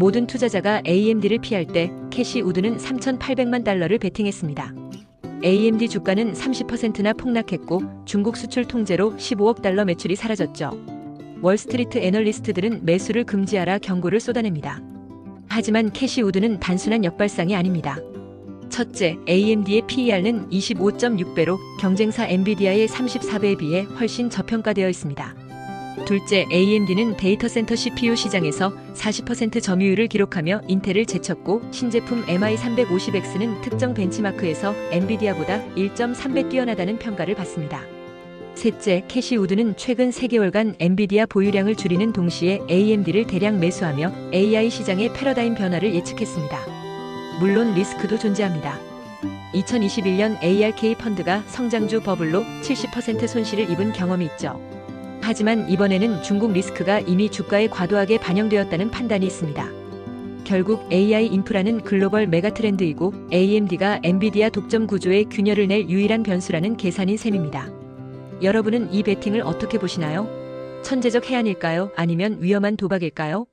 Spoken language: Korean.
모든 투자자가 AMD를 피할 때 캐시 우드는 3,800만 달러를 베팅했습니다. AMD 주가는 30%나 폭락했고 중국 수출 통제로 15억 달러 매출이 사라졌죠. 월스트리트 애널리스트들은 매수를 금지하라 경고를 쏟아냅니다. 하지만 캐시 우드는 단순한 역발상이 아닙니다. 첫째, AMD의 PER는 25.6배로 경쟁사 엔비디아의 34배에 비해 훨씬 저평가되어 있습니다. 둘째, AMD는 데이터 센터 CPU 시장에서 40% 점유율을 기록하며 인텔을 제쳤고 신제품 MI350X는 특정 벤치마크에서 엔비디아보다 1.3배 뛰어나다는 평가를 받습니다. 셋째, 캐시 우드는 최근 3개월간 엔비디아 보유량을 줄이는 동시에 AMD를 대량 매수하며 AI 시장의 패러다임 변화를 예측했습니다. 물론 리스크도 존재합니다. 2021년 ARK 펀드가 성장주 버블로 70% 손실을 입은 경험이 있죠. 하지만 이번에는 중국 리스크가 이미 주가에 과도하게 반영되었다는 판단이 있습니다. 결국 AI 인프라는 글로벌 메가 트렌드이고 AMD가 엔비디아 독점 구조에 균열을 낼 유일한 변수라는 계산인 셈입니다. 여러분은 이 베팅을 어떻게 보시나요? 천재적 해안일까요? 아니면 위험한 도박일까요?